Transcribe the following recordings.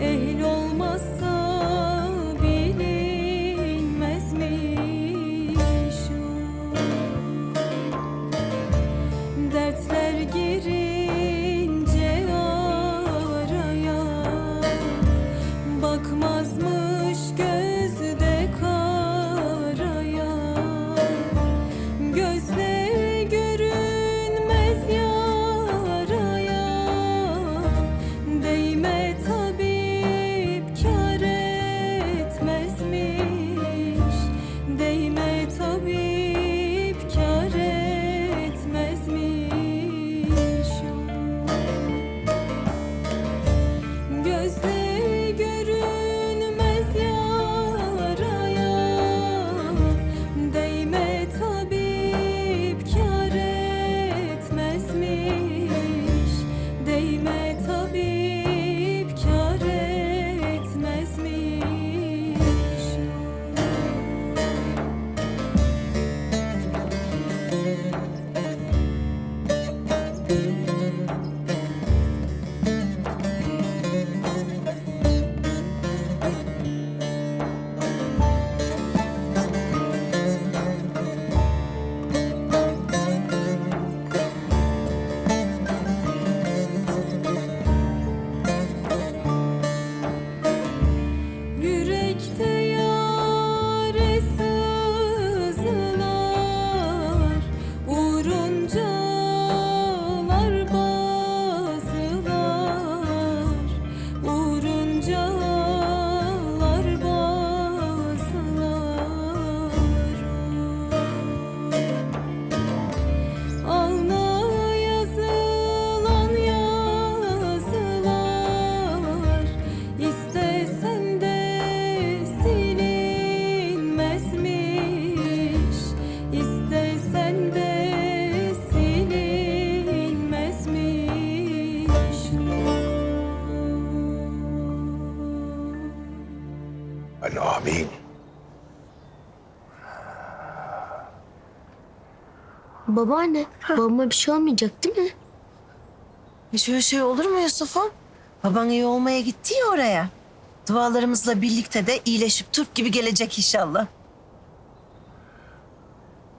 Ehl olmazsa Alo amin. Babaanne, babama bir şey olmayacak değil mi? Hiç öyle şey olur mu Yusuf'um? Baban iyi olmaya gitti ya oraya. Dualarımızla birlikte de iyileşip Türk gibi gelecek inşallah.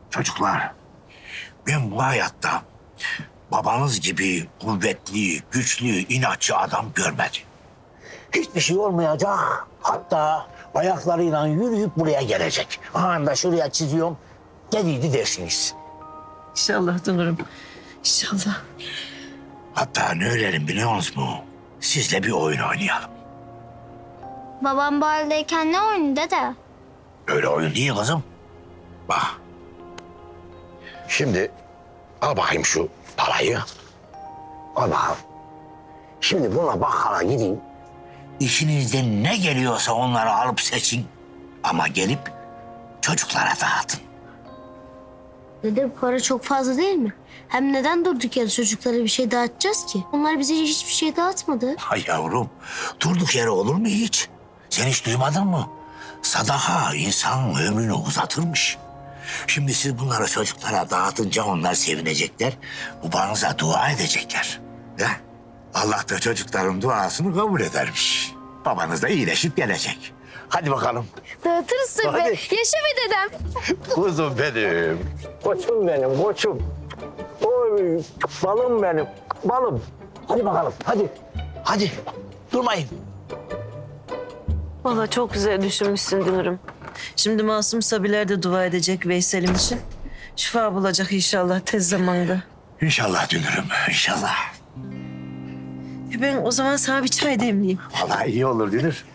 Çocuklar, ben bu hayatta babanız gibi kuvvetli, güçlü, inatçı adam görmedim. Hiçbir şey olmayacak. Hatta ayaklarıyla yürüyüp buraya gelecek. Aha da şuraya çiziyorum. Dediydi dersiniz. İnşallah Dünür'üm. İnşallah. Hatta ne önerim biliyor musunuz mu? Sizle bir oyun oynayalım. Babam bu haldeyken ne oyunu dede? Öyle oyun değil kızım. Bak. Şimdi al bakayım şu parayı. Al bakalım. Şimdi buna bakkala gidin. İşinizden ne geliyorsa onları alıp seçin. Ama gelip çocuklara dağıtın. Dede bu para çok fazla değil mi? Hem neden durduk yere çocuklara bir şey dağıtacağız ki? Onlar bize hiçbir şey dağıtmadı. Hay yavrum, durduk yere olur mu hiç? Sen hiç duymadın mı? Sadaka insanın ömrünü uzatırmış. Şimdi siz bunları çocuklara dağıtınca onlar sevinecekler. Babanıza dua edecekler. Ya, Allah da çocukların duasını kabul edermiş. Babanız da iyileşip gelecek. Hadi bakalım. Dağıtırız tabii. Hadi. Yaşa be dedem. Kuzum benim. Koçum benim, koçum. Oy, balım benim, balım. Hadi bakalım, hadi. Hadi, durmayın. Valla çok güzel düşünmüşsün Dünür'üm. Şimdi Masum Sabiler de dua edecek Veysel'im için. Şifa bulacak inşallah tez zamanda. İnşallah dönürüm, inşallah. E Ben o zaman sana bir çay demleyeyim. Vallahi iyi olur Dünür.